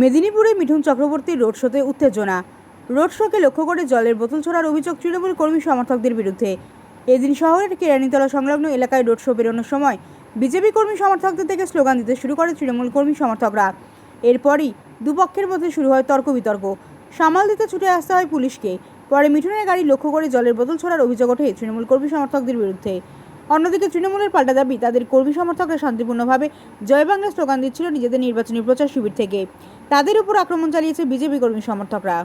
মেদিনীপুরে মিঠুন চক্রবর্তীর রোড শোতে উত্তেজনা। রোড শোকে লক্ষ্য করে জলের বোতল ছোড়ার অভিযোগ তৃণমূল কর্মী সমর্থকদের বিরুদ্ধে। এদিন শহরের কেরানীতলা সংলগ্ন এলাকায় রোড শো বেরোনোর সময় বিজেপি কর্মী সমর্থকদের থেকে স্লোগান দিতে শুরু করে তৃণমূল কর্মী সমর্থকরা। এরপরই দুপক্ষের মধ্যে শুরু হয় তর্ক বিতর্ক সামাল দিতে ছুটে আসতে হয় পুলিশকে। পরে মিঠুনের গাড়ি লক্ষ্য করে জলের বোতল ছোড়ার অভিযোগ ওঠে তৃণমূল কর্মী সমর্থকদের বিরুদ্ধে। অন্যদিকে তৃণমূলের পাল্টা দাবি, তাদের কর্মী সমর্থকরা শান্তিপূর্ণভাবে জয় বাংলা স্লোগান দিচ্ছিল নিজেদের নির্বাচনী প্রচার শিবির থেকে। তাদের উপর আক্রমণ চালিয়েছে বিজেপি কর্মী সমর্থকরা।